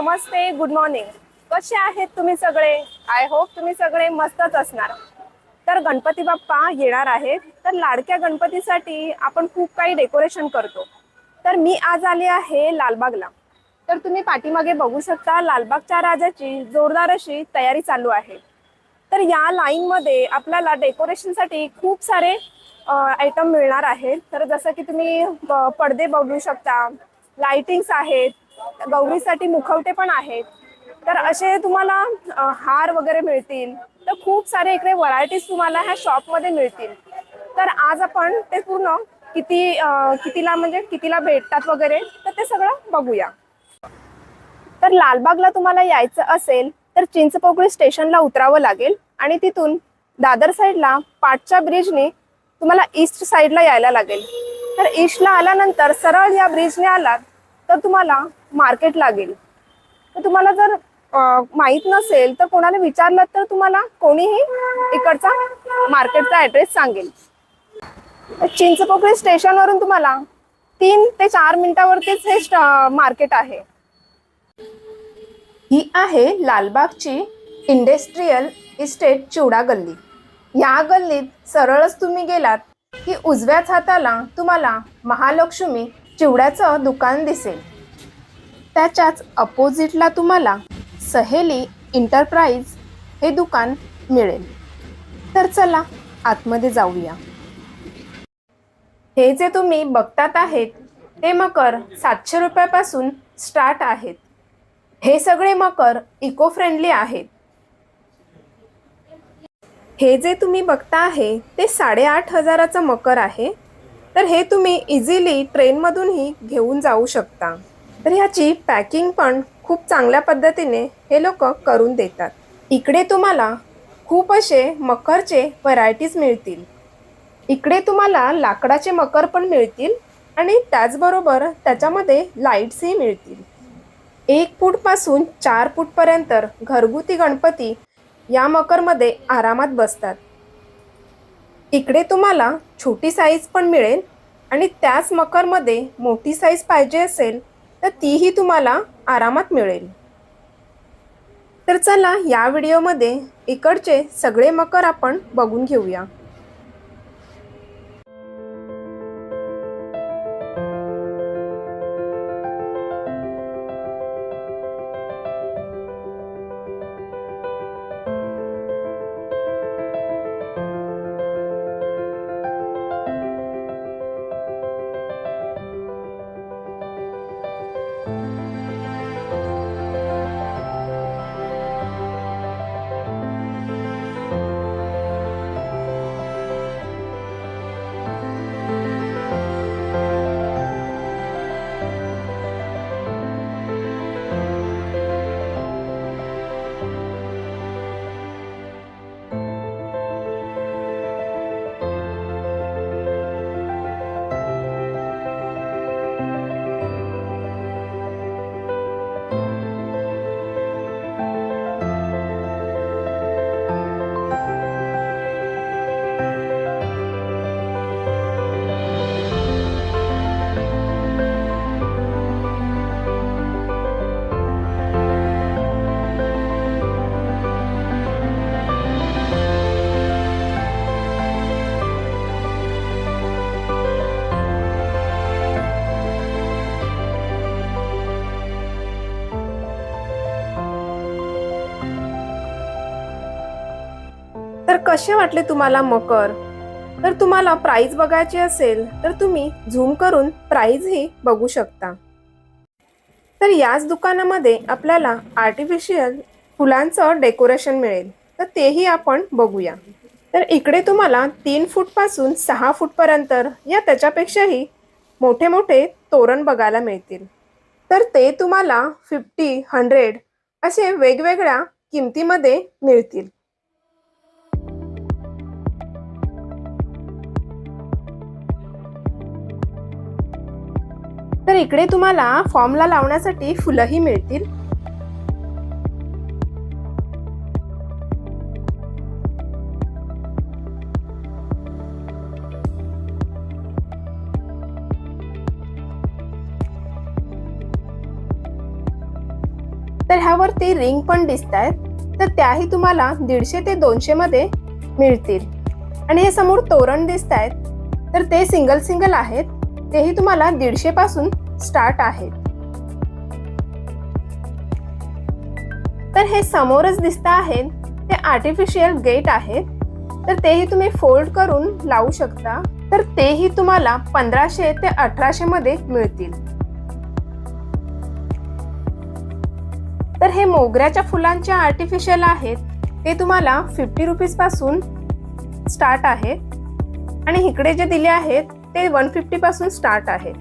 नमस्ते good morning कसे आहेत तुम्ही सगळे? आय होप तुम्ही सगळे मस्तच असणार. तर गणपती बाप्पा येणार आहेत. तर लाडक्या गणपतीसाठी आपण खूप काही डेकोरेशन करतो. तर मी आज आली आहे लालबागला. तर तुम्ही पाठीमागे बघू शकता लालबागच्या राजाची जोरदार अशी तयारी चालू आहे. तर या लाईनमध्ये आपल्याला डेकोरेशनसाठी खूप सारे आयटम मिळणार आहेत. तर जसं की तुम्ही पडदे बघू शकता. लाइटिंग्स आहेत. गौरीसाठी मुखवटे पण आहेत. तर असे तुम्हाला हार वगैरे मिळतील. तर खूप सारे इकडे व्हरायटीज तुम्हाला ह्या शॉपमध्ये मिळतील. तर आज आपण ते पूर्ण किती कितीला म्हणजे कितीला भेटतात वगैरे तर ते सगळं बघूया. तर लालबागला तुम्हाला यायचं असेल तर चिंचपोकळी स्टेशनला उतरावं लागेल आणि तिथून दादर साईडला पाटच्या ब्रिजने तुम्हाला ईस्ट साईडला यायला लागेल. तर ईस्टला आल्यानंतर सरळ या ब्रिजने आलात तर तुम्हाला मार्केट लागेल. तर तुम्हाला जर माहीत माहीत नसेल तर कोणाला विचारलं तर तुम्हाला कोणीही इकडचा मार्केटचा ॲड्रेस सांगेल. चिंचपोकळी स्टेशनवरून तुम्हाला तीन ते चार मिनिटावरतीच हे मार्केट आहे. ही आहे लालबागची इंडस्ट्रीयल इस्टेट चिवडा गल्ली. या गल्लीत सरळच तुम्ही गेलात की उजव्याच हाताला तुम्हाला महालक्ष्मी चिवड्याचं दुकान दिसेल. त्याच्याच अपोजिटला तुम्हाला सहेली इंटरप्राइज हे दुकान मिळेल. तर चला आतमध्ये जाऊया. हे जे तुम्ही बघतात आहेत ते मकर सातशे रुपयापासून स्टार्ट आहेत. हे सगळे मकर इको फ्रेंडली आहेत. हे जे तुम्ही बघता आहे ते साडेआठ हजाराचं मकर आहे. तर हे तुम्ही इझिली ट्रेनमधूनही घेऊन जाऊ शकता. तर ह्याची पॅकिंग पण खूप चांगल्या पद्धतीने हे लोक करून देतात. इकडे तुम्हाला खूप असे मकरचे व्हरायटीज मिळतील. इकडे तुम्हाला लाकडाचे मकर पण मिळतील आणि त्याचबरोबर त्याच्यामध्ये लाईट्सही मिळतील. एक फूटपासून चार फूटपर्यंत घरगुती गणपती या मकरमध्ये आरामात बसतात. इकडे तुम्हाला छोटी साईज पण मिळेल आणि त्याच मकरमध्ये मोठी साईज पाहिजे असेल तर तीही तुम्हाला आरामात मिळेल. तर चला या व्हिडिओमध्ये इकडचे सगळे मकर आपण बघून घेऊया. तर कसे वाटले तुम्हाला मकर? तर तुम्हाला प्राईज बघायची असेल तर तुम्ही झूम करून प्राईजही बघू शकता. तर याच दुकानामध्ये आपल्याला आर्टिफिशियल फुलांचं डेकोरेशन मिळेल. तर तेही आपण बघूया. तर इकडे तुम्हाला तीन फूटपासून सहा फूटपर्यंत या त्याच्यापेक्षाही मोठे मोठे तोरण बघायला मिळतील. तर ते तुम्हाला फिफ्टी हंड्रेड असे वेगवेगळ्या किमतीमध्ये मिळतील. तर इकडे तुम्हाला फॉर्मला लावण्यासाठी फुलंही मिळतील. तर ह्यावरती रिंग पण दिसत आहेत तर त्याही तुम्हाला दीडशे ते दोनशे मध्ये मिळतील. आणि हे समोर तोरण दिसत आहेत तर ते सिंगल सिंगल आहेत. तेही तुम्हाला दीडशे पासून स्टार्ट आहेत तर हे समोरच दिसत आहेत ते आर्टिफिशियल गेट आहेत तर तेही तुम्ही फोल्ड करून लावू शकता. तर तेही तुम्हाला पंधराशे ते अठराशे मध्ये मिळतील. तर हे मोगऱ्याच्या फुलांचे आर्टिफिशियल आहेत ते तुम्हाला फिफ्टी रुपीजपासून स्टार्ट आहेत आणि इकडे जे दिले आहेत ते वन फिफ्टी पासून स्टार्ट आहेत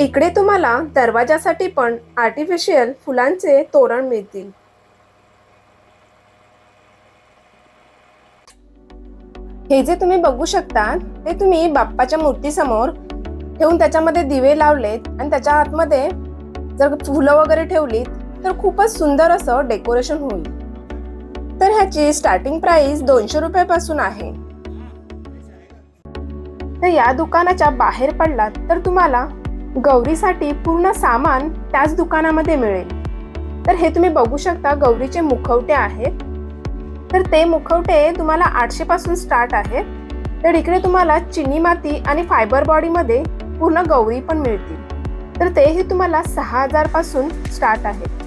इकडे तुम्हाला दरवाजासाठी पण आर्टिफिशियल फुलांचे तोरण मिळतील. हे जे तुम्ही बघू शकता ते तुम्ही बाप्पाच्या मूर्तीसमोर ठेवून त्याच्यामध्ये दिवे लावलेत आणि त्याच्या आतमध्ये जर फुलं वगैरे ठेवलीत तर खूपच सुंदर असं डेकोरेशन होईल. तर ह्याची स्टार्टिंग प्राइस दोनशे रुपयापासून आहे. तर या दुकानाच्या बाहेर पडलात तर तुम्हाला गौरीसाठी पूर्ण सामान त्याच दुकानामध्ये मिळेल. तर हे तुम्ही बघू शकता गौरीचे मुखवटे आहेत. तर ते मुखवटे तुम्हाला आठशे पासून स्टार्ट आहेत. तर इकडे तुम्हाला चिनी माती आणि फायबर बॉडीमध्ये पूर्ण गौरी पण मिळतील. तर तेही तुम्हाला सहा हजारपासून स्टार्ट आहेत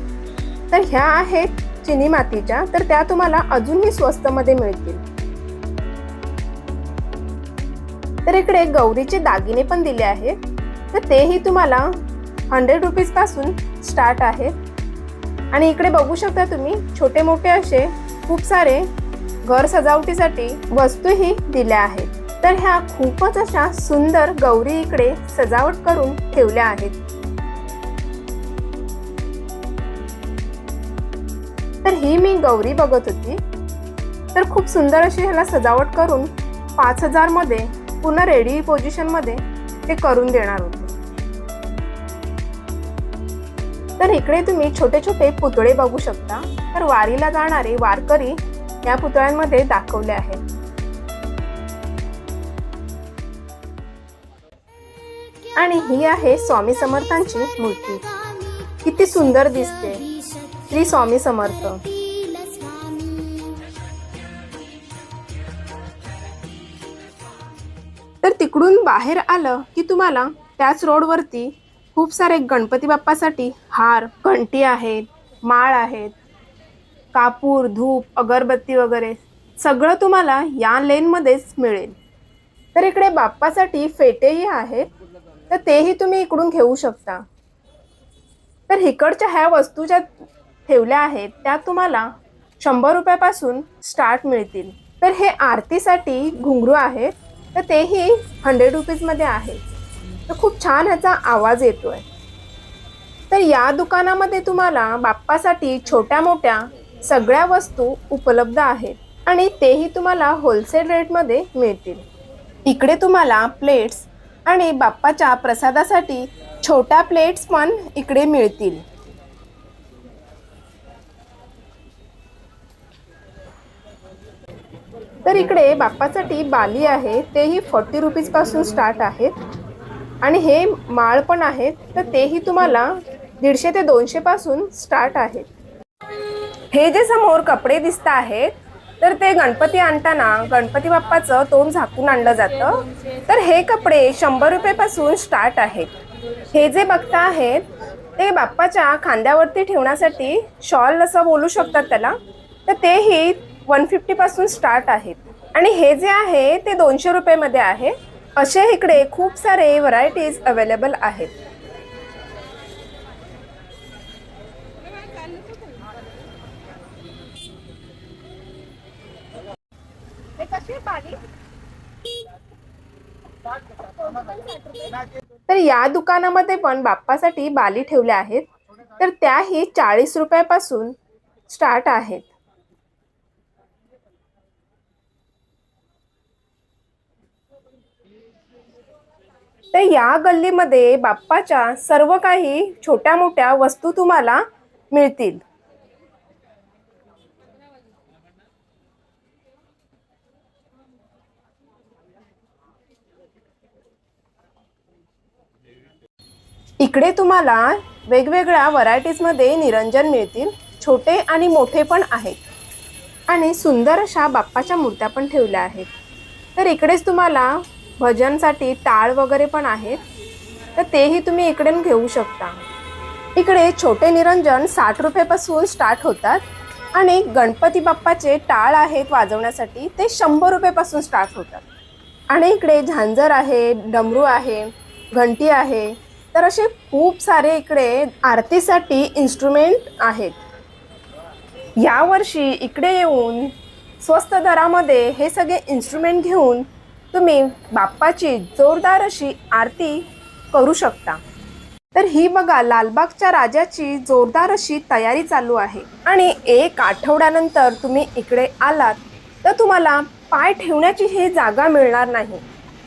तर ह्या आहेत चिनी मातीच्या तर त्या तुम्हाला अजूनही स्वस्तमध्ये मिळतील. तर इकडे गौरीचे दागिने पण दिले आहेत. तर तेही तुम्हाला हंड्रेड रुपीजपासून स्टार्ट आहेत आणि इकडे बघू शकता तुम्ही छोटे मोठे असे खूप सारे घर सजावटीसाठी वस्तूही दिल्या आहेत. तर ह्या खूपच अशा सुंदर गौरी इकडे सजावट करून ठेवल्या आहेत. तर ही मी गौरी बघत होती. तर खूप सुंदर अशी ह्याला सजावट करून पाच हजारमध्ये पूर्ण रेडी पोझिशनमध्ये ते करून देणार होते. तर इकडे तुम्ही छोटे छोटे पुतळे बघू शकता. तर वारीला जाणारे वारकरी या पुतळ्यांमध्ये दाखवले आहेत. आणि ही आहे स्वामी समर्थांची मूर्ती. किती सुंदर दिसते. श्री स्वामी समर्थ. तर तिकडून बाहेर आलं की तुम्हाला त्याच रोडवरती खूप सारे गणपती बाप्पासाठी हार घंटी आहेत माळ आहेत कापूर धूप अगरबत्ती वगैरे. सगळं तुम्हाला या लेनमध्येच मिळेल. तर इकडे बाप्पासाठी फेटेही आहेत तर तेही तुम्ही इकडून घेऊ शकता. तर इकडच्या ह्या वस्तू ज्या ठेवल्या आहेत त्या तुम्हाला शंभर रुपयापासून स्टार्ट मिळतील. तर हे आरतीसाठी घुंगरू आहेत तर तेही हंड्रेड रुपीजमध्ये आहे तर खूप छान ह्याचा आवाज येतोय. तर या दुकानामध्ये तुम्हाला बाप्पासाठी छोट्या मोठ्या सगळ्या वस्तू उपलब्ध आहेत आणि तेही तुम्हाला होलसेल रेटमध्ये मिळतील. इकडे तुम्हाला प्लेट्स आणि बाप्पाच्या प्रसादासाठी छोट्या प्लेट्स पण इकडे मिळतील. तर इकडे बाप्पासाठी बाली आहे तेही फोर्टी रुपीजपासून स्टार्ट आहेत. आणि हे माळ पण आहेत तर तेही तुम्हाला दीडशे ते दोनशे पासून स्टार्ट आहेत. हे जे समोर कपडे दिसत आहेत तर ते गणपती आणताना गणपती बाप्पाचं तोंड झाकून आणलं जातं. तर हे कपडे शंभर रुपयेपासून स्टार्ट आहेत. हे जे बघता आहेत ते बाप्पाच्या खांद्यावरती ठेवण्यासाठी शॉल असं बोलू शकतात त्याला तर तेही वन फिफ्टीपासून स्टार्ट आहेत. आणि हे जे आहे ते दोनशे रुपयेमध्ये आहे. असे इकडे खूप सारे व्हरायटीज अवेलेबल आहेत. तर या दुकानामध्ये पण बाप्पासाठी बाली ठेवल्या आहेत. तर त्याही चाळीस रुपयापासून स्टार्ट आहेत. तर या गल्लीमध्ये बाप्पाच्या सर्व काही छोट्या मोठ्या वस्तू तुम्हाला मिळतील. इकडे तुम्हाला वेगवेगळ्या व्हरायटीजमध्ये निरंजन मिळतील. छोटे आणि मोठे पण आहेत. आणि सुंदर अशा बाप्पाच्या मूर्त्या पण ठेवल्या आहेत. तर इकडेच तुम्हाला भजनसाठी टाळ वगैरे पण आहेत तर तेही तुम्ही इकडून घेऊ शकता. इकडे छोटे निरंजन साठ रुपयापासून स्टार्ट होतात आणि गणपती बाप्पाचे टाळ आहेत वाजवण्यासाठी ते शंभर रुपयापासून स्टार्ट होतात. आणि इकडे झांजर आहे डमरू आहे घंटी आहे तर असे खूप सारे इकडे आरतीसाठी इन्स्ट्रुमेंट आहेत. यावर्षी इकडे येऊन स्वस्त दरामध्ये हे सगळे इन्स्ट्रुमेंट घेऊन तुम्ही बाप्पाची जोरदार अशी आरती करू शकता. तर ही बघा लालबागच्या राजाची जोरदार अशी तयारी चालू आहे. आणि एक आठवड्यानंतर तुम्ही इकडे आलात तर तुम्हाला पाय ठेवण्याची ही जागा मिळणार नाही.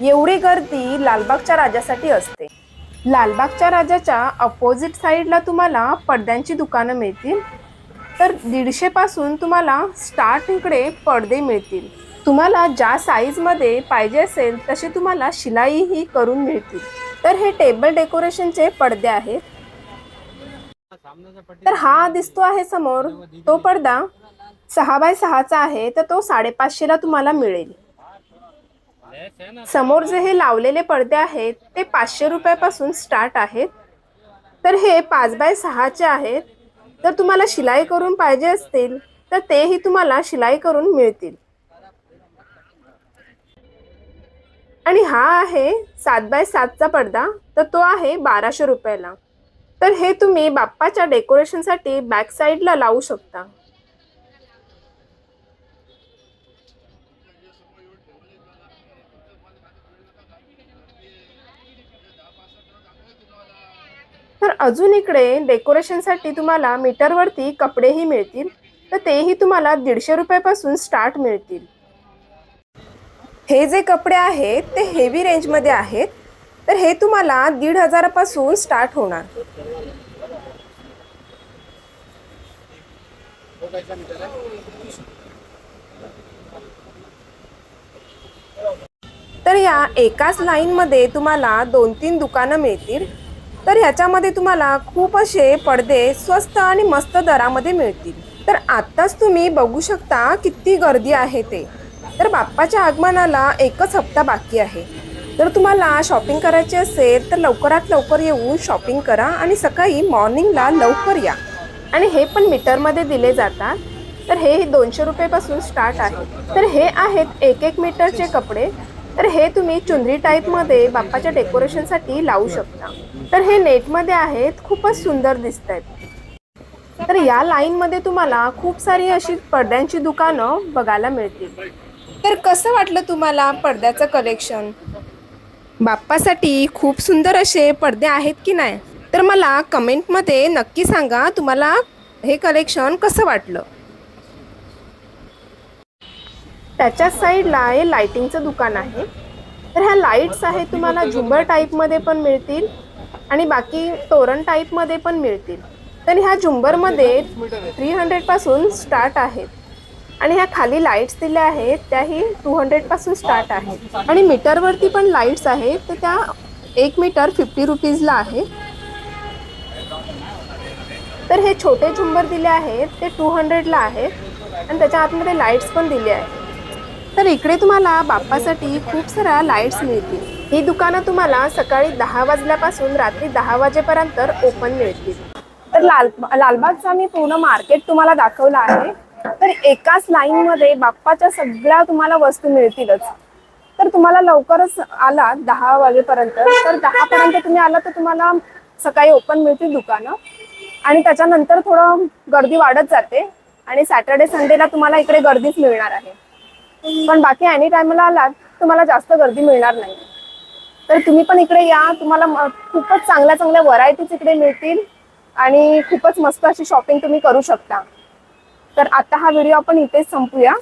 एवढी गर्दी लालबागच्या राजासाठी असते. लालबागच्या राजाच्या अपोजिट साईडला तुम्हाला पडद्यांची दुकानं मिळतील. तर दीडशेपासून तुम्हाला स्टार्ट इकडे पडदे मिळतील. तुम्हाला ज्या साईजमध्ये पाहिजे असेल तसे तुम्हाला शिलाईही करून मिळतील. तर हे टेबल डेकोरेशनचे पडदे आहेत. तर हा दिसतो आहे समोर. तो पडदा सहा बाय सहाचा आहे तर तो साडेपाचशेला तुम्हाला मिळेल. समोर जे हे लावलेले पडदे आहेत ते पाचशे रुपयापासून स्टार्ट आहेत. तर हे पाच बाय सहाचे आहेत. तर तुम्हाला शिलाई करून पाहिजे असतील तर तेही तुम्हाला शिलाई करून मिळतील. आणि हा आहे सात बाय सातचा पडदा तर तो आहे बाराशे रुपयाला. तर हे तुम्ही बाप्पाच्या डेकोरेशनसाठी बॅक साईडला लावू शकता. तर अजून इकडे डेकोरेशनसाठी तुम्हाला मीटरवरती कपडेही मिळतील तर तेही तुम्हाला दीडशे रुपयापासून स्टार्ट मिळतील. हे जे कपडे आहेत ते हेवी रेंजमध्ये आहेत. तर हे तुम्हाला दीड हजारापासून स्टार्ट होणार. तर या एकाच लाईनमध्ये तुम्हाला दोन तीन दुकानं मिळतील. तर ह्याच्यामध्ये तुम्हाला खूप असे पडदे स्वस्त आणि मस्त दरामध्ये मिळतील. तर आत्ताच तुम्ही बघू शकता किती गर्दी आहे ते. तर बाप्पाच्या आगमनाला एकच हप्ता बाकी आहे. जर तुम्हाला शॉपिंग करायची असेल तर लवकरात लवकर येऊन शॉपिंग करा आणि सकाळी मॉर्निंगला लवकर या. आणि हे पण मीटरमध्ये दिले जातात. तर हे दोनशे रुपयेपासून स्टार्ट आहे. तर हे आहेत एक एक मीटरचे कपडे. तर हे तुम्ही चुंदरी टाईपमध्ये बाप्पाच्या डेकोरेशनसाठी लावू शकता. तर हे नेटमध्ये आहेत खूपच सुंदर दिसत आहेत तर या लाईनमध्ये तुम्हाला खूप सारी अशी पडद्यांची दुकानं बघायला मिळतील. तर कसं वाटलं तुम्हाला पडद्याचं कलेक्शन बाप्पासाठी खूप सुंदर असे पडदे आहेत की नाही? तर मला कमेंटमध्ये नक्की सांगा तुम्हाला हे कलेक्शन कसं वाटलं. त्याच्याच साईडला हे लाइटिंगचं दुकान आहे. तर ह्या लाईट्स आहे तुम्हाला झुंबर टाईपमध्ये पण मिळतील आणि बाकी तोरण टाईपमध्ये पण मिळतील. तर ह्या झुंबरमध्ये थ्री हंड्रेडपासून स्टार्ट आहेत. आणि ह्या खाली लाईट्स दिल्या आहेत त्याही टू हंड्रेडपासून स्टार्ट आहेत आणि मीटरवरती पण लाईट्स आहेत तर त्या एक मीटर फिफ्टी रुपीजला आहे. तर हे छोटे झुंबर दिले आहेत ते टू हंड्रेडला आहेत. आणि त्याच्या आतमध्ये लाईट्स पण दिले आहेत. तर इकडे तुम्हाला बाप्पासाठी खूप साऱ्या लाईट्स मिळतील. ही दुकानं तुम्हाला सकाळी दहा वाजल्यापासून रात्री दहा वाजेपर्यंत ओपन मिळतील. तर लाल लालबागचा मी पूर्ण मार्केट तुम्हाला दाखवलं आहे. तर एकाच लाईन मध्ये बाप्पाच्या सगळ्या तुम्हाला वस्तू मिळतीलच. तर तुम्हाला लवकरच आला दहा वाजेपर्यंत. तर दहा पर्यंत तुम्ही आला तर तुम्हाला सकाळी ओपन मिळतील दुकानं. आणि त्याच्यानंतर थोडं गर्दी वाढत जाते आणि सॅटर्डे संडेला तुम्हाला इकडे गर्दीच मिळणार आहे. पण बाकी एनी टाइमला आलात तुम्हाला जास्त गर्दी मिळणार नाही. तर तुम्ही पण इकडे या तुम्हाला खूपच चांगल्या चांगल्या व्हरायटीज इकडे मिळतील आणि खूपच मस्त अशी शॉपिंग तुम्ही करू शकता. तर आता हा व्हिडिओ आपण इथेच संपूया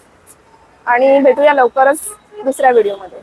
आणि भेटूया लवकरच दुसऱ्या व्हिडिओमध्ये.